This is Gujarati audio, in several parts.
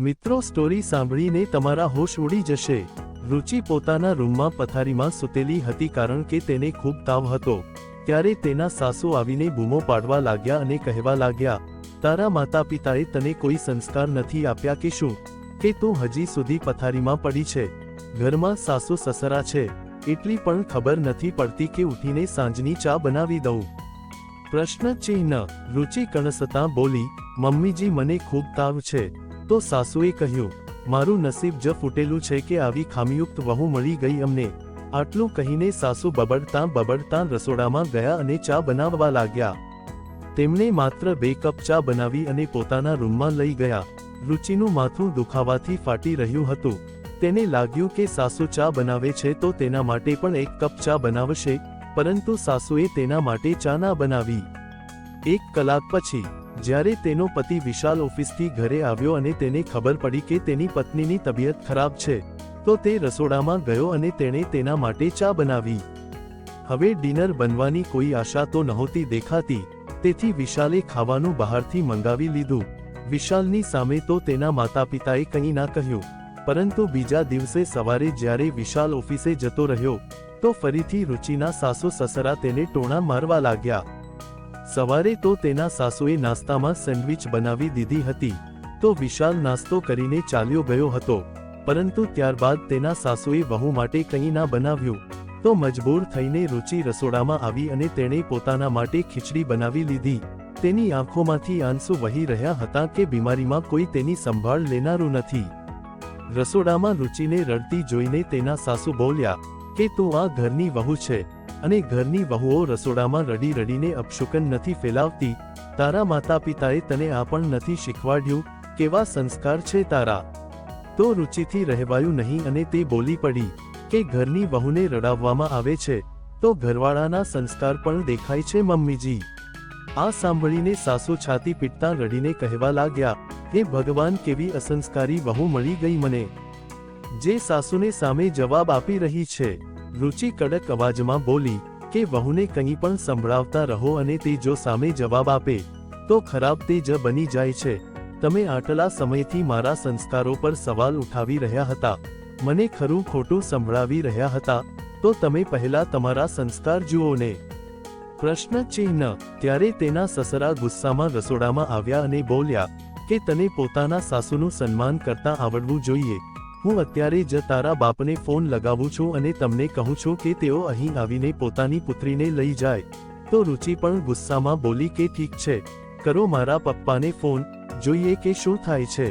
મિત્રો સ્ટોરી સાંભળીને તમારા હોશ ઉડી જશે. રુચિ પોતાના રૂમમાં પથારીમાં સૂતેલી હતી કારણ કે તેને ખૂબ તાવ હતો. ત્યારે તેના સાસુ આવીને બૂમો પાડવા લાગ્યા અને કહેવા લાગ્યા, તારા માતા પિતાએ તને કોઈ સંસ્કાર નથી આપ્યા કે શું? કે તું હજી સુધી પથારીમાં પડી છે? ઘરમાં સાસુ સસરા છે. એટલી પણ ખબર નથી પડતી કે ઉઠીને સાંજની ચા બનાવી દઉં. પ્રશ્ન ચિહ્ન, રુચિ કણસતા બોલી, મમ્મીજી, મને ખૂબ તાવ છે. તો સાસુએ કહ્યું, મારું નસીબ જ ફૂટેલું છે કે આવી ખામીયુક્ત વહુ મળી ગઈ અમને. આટલું કહીને સાસુ બબડતા બબડતા રસોડામાં ગયા અને ચા બનાવવા લાગ્યા. તેમણે માત્ર બે કપ ચા બનાવી અને પોતાના રૂમમાં લઈ ગયા. રુચિનું માથું દુખાવાથી ફાટી રહ્યું હતું. તેને લાગ્યું કે સાસુ ચા બનાવે છે તો તેના માટે પણ એક કપ ચા બનાવશે, પરંતુ સાસુએ તેના માટે ચા ના બનાવી. એક કલાક પછી જ્યારે તેનો પતિ વિશાલ ઓફિસથી ઘરે આવ્યો અને તેને ખબર પડી કે તેની પત્નીની તબિયત ખરાબ છે, તો તે રસોડામાં ગયો અને તેણે તેના માટે ચા બનાવી. હવે ડિનર બનવાની કોઈ આશા તો નહોતી દેખાતી, તેથી વિશાલે ખાવાનું બહારથી મંગાવી લીધું. વિશાલની સામે તો તેના માતા પિતાએ કંઈ ના કહ્યું, પરંતુ બીજા દિવસે સવારે જ્યારે વિશાલ ઓફિસે જતો રહ્યો, તો ફરીથી રુચિના સાસુ સસરા તેને ટોણા મારવા લાગ્યા. સવારે તો તેના સાસુએ નાસ્તામાં સેન્ડવિચ બનાવી દીધી હતી, તો વિશાલ નાસ્તો કરીને ચાલ્યો ગયો હતો, પરંતુ ત્યારબાદ તેના સાસુએ વહુ માટે કંઈ ના બનાવ્યું, તો મજબૂર થઈને રુચિ રસોડામાં આવી અને તેણે પોતાના માટે ખીચડી બનાવી લીધી, તેની આંખોમાંથી આંસુ વહી રહ્યા હતા કે બીમારીમાં કોઈ તેની સંભાળ લેનારું નથી. રસોડામાં રુચિને રડતી જોઈને તેના સાસુ બોલ્યા, કે તું આ ઘરની વહુ છે અને ઘરની વહુઓ રસોડામાં રડી રડીને અપશુકન નથી ફેલાવતી. તારા માતા પિતાએ તને આ પણ નથી શીખવાડ્યું કેવા સંસ્કાર છે તારા. તો રુચિથી રહેવાયું નહીં અને તે બોલી પડી કે ઘરની વહુને રડાવવામાં આવે છે, તો ઘરવાળાના સંસ્કાર પણ દેખાય છે મમ્મીજી. આ સાંભળીને સાસુ છાતી પીટતા રડીને કહેવા લાગ્યા, હે ભગવાન, કેવી અસંસ્કારી વહુ મળી ગઈ મને. જે સાસુને સામે જવાબ આપી રહી છે. રુચિ કડક અવાજમાં બોલી, કે વહુને કંઈ પણ સંભળાવતા રહો અને તે જો સામે જવાબ આપે, તો ખરાબ તે જ બની જાય છે. તમે આટલા સમયથી મારા સંસ્કારો પર સવાલ ઉઠાવી રહ્યા હતા. મને ખરું ખોટું સંભળાવી રહ્યા હતા. તો તમે પહેલા તમારા સંસ્કાર જુઓ ને પ્રશ્ન ચિહ્ન. ત્યારે તેના સસરા ગુસ્સામાં રસોડામાં આવ્યા અને બોલ્યા, કે તને પોતાના સાસુનું સન્માન કરતા આવડવું જોઈએ. હું અત્યારે જ તારા બાપને ફોન લગાવું છું અને તમને કહું છું કે તેઓ અહીં આવીને પોતાની પુત્રીને લઈ જાય. તો રુચિ પણ ગુસ્સામાં બોલી કે ઠીક છે. કરો મારા પપ્પાને ફોન, જોઈએ કે શું થાય છે.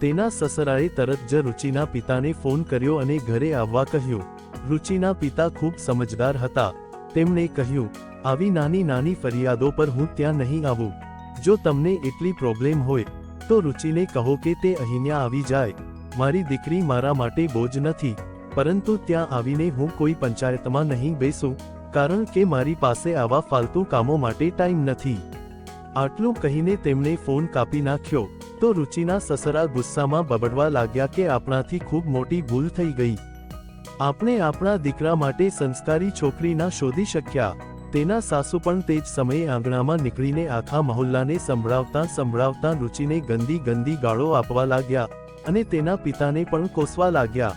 તેના સસરાએ તરત જ રુચિના પિતાને ફોન કર્યો અને ઘરે આવવા કહ્યું. રુચિના પિતા ખૂબ સમજદાર હતા. તેમણે કહ્યું, આવી નાની નાની ફરિયાદો પર હું ત્યાં નહીં આવું. જો તમને એટલી પ્રોબ્લેમ હોય, તો રુચિને કહો કે તે અહીંયા આવી જાય. મારી દીકરી મારા માટે બોજ નથી, પરંતુ ત્યાં આવીને હું કોઈ પંચાયતમાં નહીં બેસું, કારણ કે મારી પાસે આવા ફાલતુ કામો માટે ટાઈમ નથી. આટલું કહીને તેમણે ફોન કાપી નાખ્યો, તો રુચિના સસરા ગુસ્સામાં બબડવા લાગ્યા કે આપણાથી ખૂબ મોટી ભૂલ થઈ ગઈ. આપણે આપણા દીકરા માટે સંસ્કારી છોકરી ના શોધી શક્યા, તેના સાસુ પણ તે જ સમયે આંગણામાં નીકળીને આખા મહોલ્લાને સંભળાવતા સંભળાવતા રુચિને ગંદી ગંદી ગાળો આપવા લાગ્યા. અને તેના પિતાને પણ કોસવા લાગ્યા.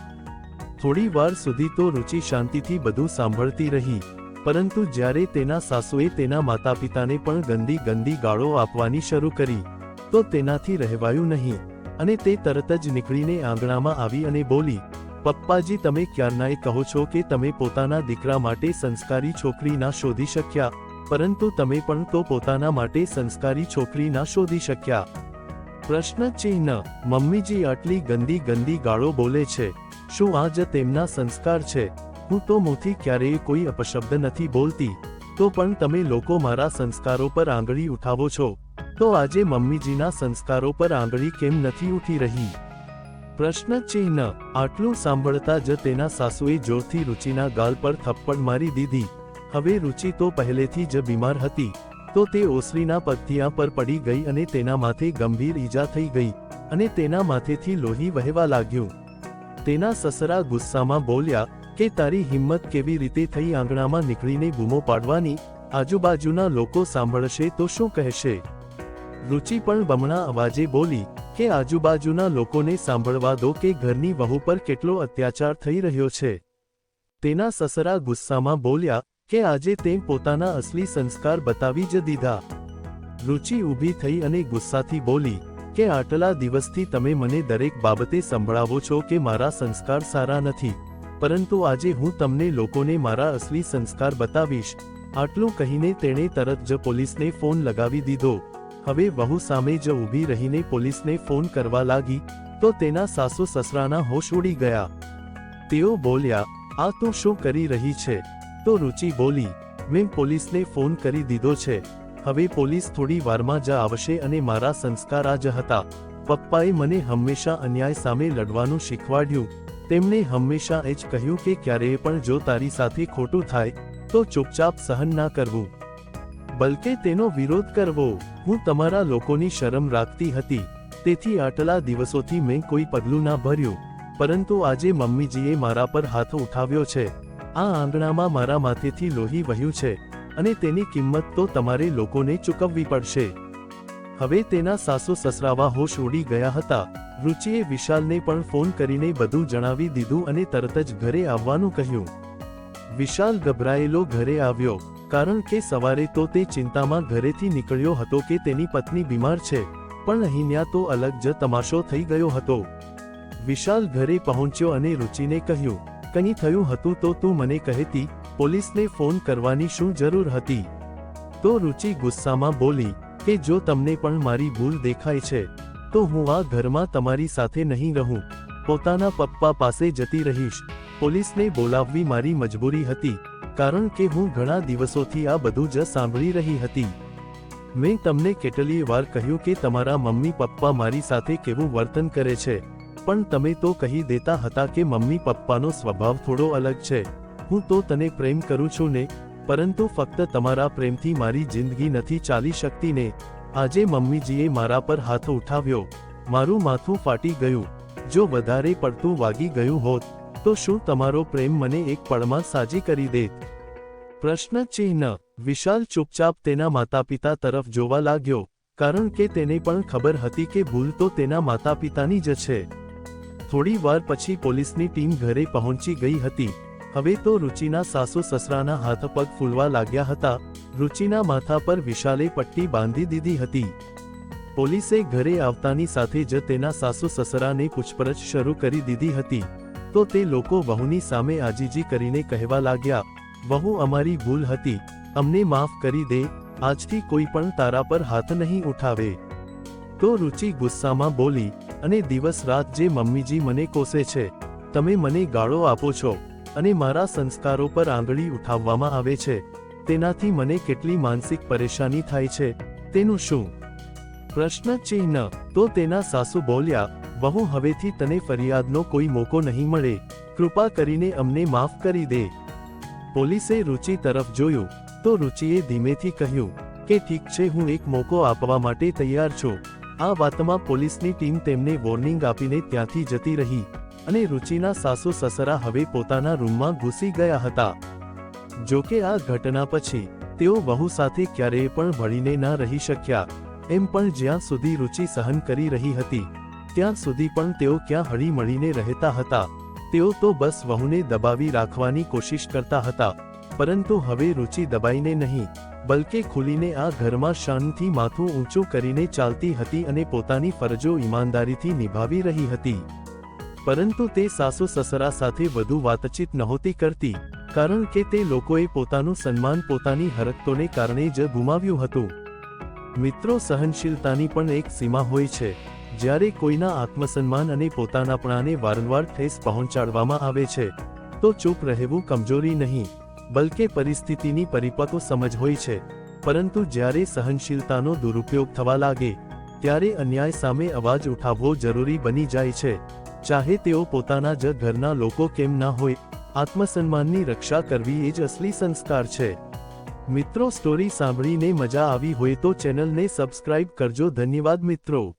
થોડી વાર સુધી તો રુચિ શાંતિથી બધું સાંભળતી રહી, પરંતુ જ્યારે તેના સાસુએ તેના માતા પિતાને પણ ગંદી ગંદી ગાળો આપવાની શરૂ કરી, તો તેનાથી રહેવાયું નહીં, અને તે તરત જ નીકળીને આંગણામાં આવી અને બોલી, પપ્પાજી, તમે ક્યારનાય કહો છો કે તમે પોતાના દીકરા માટે સંસ્કારી છોકરી ના શોધી શક્યા, પરંતુ તમે પણ તો પોતાના માટે સંસ્કારી છોકરી ના શોધી શક્યા. પ્રશ્ન ચિહ્ન મમ્મીજી આટલી ગંદી ગંદી ગાળો બોલે છે. શું આ જ તેમના સંસ્કાર છે? હું તો મોથી ક્યારેય કોઈ અપશબ્દ નથી બોલતી. તો પણ તમે લોકો મારા સંસ્કારો પર આંગળી ઉઠાવો છો. તો આજે મમ્મીજીના સંસ્કારો પર આંગળી કેમ નથી ઉઠી રહી? પ્રશ્ન ચિહ્ન આટલું સાંભળતા જ તેના સાસુએ જોરથી રુચિના ગાલ પર થપ્પડ મારી દીધી. હવે રુચિ તો પહેલેથી જ બીમાર હતી. તો તે ઓસરીના પગથિયા પર પડી ગઈ અને તેના માથે ગંભીર ઈજા થઈ ગઈ અને તેના માથેથી લોહી વહેવા લાગ્યું. તેના સસરા ગુસ્સામાં બોલ્યા કે તારી હિંમત કેવી રીતે થઈ આંગણામાં નીકળીને બૂમો પાડવાની, આજુબાજુના લોકો સાંભળશે તો શું કહેશે? રુચિ પણ બમણા અવાજે બોલી કે આજુબાજુના લોકોને સાંભળવા દો કે ઘરની વહુ પર કેટલો અત્યાચાર થઈ રહ્યો છે. તેના સસરા ગુસ્સામાં બોલ્યા કે આજે તે પોતાના અસલી સંસ્કાર બતાવી જ દીધા. રુચિ ઊભી થઈ અને ગુસ્સાથી બોલી, કે આટલા દિવસથી તમે મને દરેક બાબતે સંભળાવો છો કે મારા સંસ્કાર સારા નથી. પરંતુ આજે હું તમને લોકોને મારા અસલી સંસ્કાર બતાવીશ. આટલું કહીને તેણે તરત જ પોલીસને ફોન લગાવી દીધો. હવે વહુ સામે જ ઊભી રહીને પોલીસને ફોન કરવા લાગી, તો તેના સાસુ સસરાના હોશ ઉડી ગયા. તેઓ બોલ્યા, આ તું શું કરી રહી છે? તો રુચિ બોલી, મેં પોલીસને ફોન કરી દીધો છે. હવે પોલીસ થોડી વારમાં જ આવશે અને મારા સંસ્કાર જ હતા. પપ્પાએ મને હંમેશા અન્યાય સામે લડવાનું શીખવાડ્યું. તેમણે હંમેશા એ જ કહ્યું કે ક્યારેય પણ જો તારી સાથે ખોટું થાય, તો ચૂપચાપ સહન ના કરવું. બલકે તેનો વિરોધ કરવો. હું તમારા લોકોની શરમ રાખતી હતી. તેથી આટલા દિવસોથી મેં કોઈ પગલું ના ભર્યું. પરંતુ આજે મમ્મીજીએ મારા પર હાથ ઉઠાવ્યો છે. આ આંગણામાં મારા માથેથી લોહી વહ્યું છે અને તેની કિંમત તો તમારે લોકોને ચૂકવવી પડશે. હવે તેના સાસુ સસરાવા હોશ ઉડી ગયા હતા. રુચિએ વિશાલને પણ ફોન કરીને બધું જણાવી દીધું અને તરત જ ઘરે આવવાનું કહ્યું. વિશાલ ગભરાયેલો ઘરે આવ્યો, કારણ કે સવારે તો તે ચિંતામાં ઘરેથી નીકળ્યો હતો કે તેની પત્ની બીમાર છે, પણ અહીંયા તો અલગ જ તમાશો થઈ ગયો હતો. વિશાલ ઘરે પહોંચ્યો અને રુચિને કહ્યું કંઈ થયું હતું તો તું મને કહેતી, પોલીસને ફોન કરવાની શું જરૂર હતી? તો રુચિ ગુસ્સામાં બોલી, કે જો તમને પણ મારી ભૂલ દેખાય છે, તો હું આ ઘરમાં તમારી સાથે નહીં રહું. પોતાના પપ્પા પાસે જતી રહીશ. પોલીસને બોલાવવી મારી મજબૂરી હતી, કારણ કે હું ઘણા દિવસોથી આ બધું જ સાંભળી રહી હતી. મેં તમને કેટલીય વાર કહ્યું કે તમારા મમ્મી પપ્પા મારી સાથે કેવું વર્તન કરે છે. પણ તમે તો કહી દેતા હતા કે મમ્મી પપ્પાનો સ્વભાવ થોડો અલગ છે. હું તો તને પ્રેમ કરું છું ને, પરંતુ ફક્ત તમારા પ્રેમથી મારી જિંદગી નથી ચાલી શકતી ને. આજે મમ્મીજીએ મારા પર હાથ ઉઠાવ્યો. મારું માથું ફાટી ગયું. જો વધારે પડતું વાગી ગયું હોત, તો શું તમારો પ્રેમ મને એક પળમાં સાજી કરી દેત? પ્રશ્ન ચિહ્ન. વિશાલ ચૂપચાપ તેના માતા પિતા તરફ જોવા લાગ્યો, કારણ કે તેને પણ ખબર હતી કે ભૂલ તો તેના માતા પિતાની જ છે. થોડી વાર પછી પોલીસની ટીમ ઘરે પહોંચી ગઈ હતી. હવે તો રુચિના સાસુ સસરાના હાથ પગ ફૂલવા લાગ્યા હતા. રુચિના માથા પર વિશાલે પટ્ટી બાંધી દીધી હતી. પોલીસે ઘરે આવતાની સાથે જ તેના સાસુ સસરાને પૂછપરછ શરૂ કરી દીધી હતી. તો તે લોકો વહુની સામે આજીજી કરીને કહેવા લાગ્યા, વહુ અમારી ભૂલ હતી. અમને માફ કરી દે. આજથી કોઈ પણ તારા પર હાથ નહીં ઉઠાવે. તો રુચિ ગુસ્સામાં બોલી અને દિવસ રાત જે મમ્મીજી મને કોસે છે, તમે મને ગાળો આપો છો અને મારા સંસ્કારો પર આંગળી ઉઠાવવામાં આવે છે. તેનાથી મને કેટલી માનસિક પરેશાની થાય છે. તેનું શું? પ્રશ્ન ચિહ્ન. તો તેના સાસુ બોલ્યા, વહુ, હવેથી તને ફરિયાદનો કોઈ મોકો નહીં મળે. કૃપા કરીને અમને માફ કરી દે. પોલીસે રુચિ તરફ જોયું. તો રુચિએ ધીમેથી કહ્યું, કે ઠીક છે, હું એક મોકો આપવા માટે તૈયાર છું. આ વાતમાં પોલીસની ટીમ તેમને વોર્નિંગ આપીને ત્યાંથી જતી રહી અને રુચિના સાસુ સસરા હવે પોતાના રૂમમાં ઘૂસી ગયા હતા. જોકે આ ઘટના પછી તેઓ વહુ સાથે ક્યારેય પણ ભળીને ના રહી શક્યા, એમ પણ જ્યાં સુધી રુચિ સહન કરી રહી હતી, ત્યાં સુધી પણ તેઓ ક્યાં હળી મળીને રહેતા હતા. તેઓ તો બસ વહુને દબાવી રાખવાની કોશિશ કરતા હતા, પરંતુ હવે રુચિ દબાઈને નહીં. બલકે ખુલીને આ ઘરમાં શાનથી માથું ઊંચું કરીને ચાલતી હતી અને પોતાની ફરજો ઈમાનદારીથી નિભાવી રહી હતી. પરંતુ તે સાસુ સસરા સાથે વધુ વાતચીત નહોતી કરતી, કારણ કે તે લોકોએ પોતાનું સન્માન પોતાની હરકતોને કારણે જ ગુમાવ્યું હતું. મિત્રો સહનશીલતાની પણ એક સીમા હોય છે, જ્યારે કોઈના આત્મસન્માન અને પોતાનાપણાને વારંવાર ઠેસ પહોંચાડવામાં આવે છે, તો ચૂપ રહેવું કમજોરી નહીં. બલકે પરિસ્થિતિની પરિપક્વ સમજ હોય છે. પરંતુ જ્યારે સહનશીલતાનો દુરુપયોગ થવા લાગે, ત્યારે અન્યાય સામે અવાજ ઉઠાવવો જરૂરી બની જાય છે. ચાહે તેઓ પોતાના જ ઘરના લોકો કેમ ના હોય, આત્મસન્માનની રક્ષા કરવી એ જ અસલી સંસ્કાર છે. મિત્રો સ્ટોરી સાંભળીને મજા આવી હોય તો ચેનલને સબસ્ક્રાઇબ કરજો. ધન્યવાદ મિત્રો.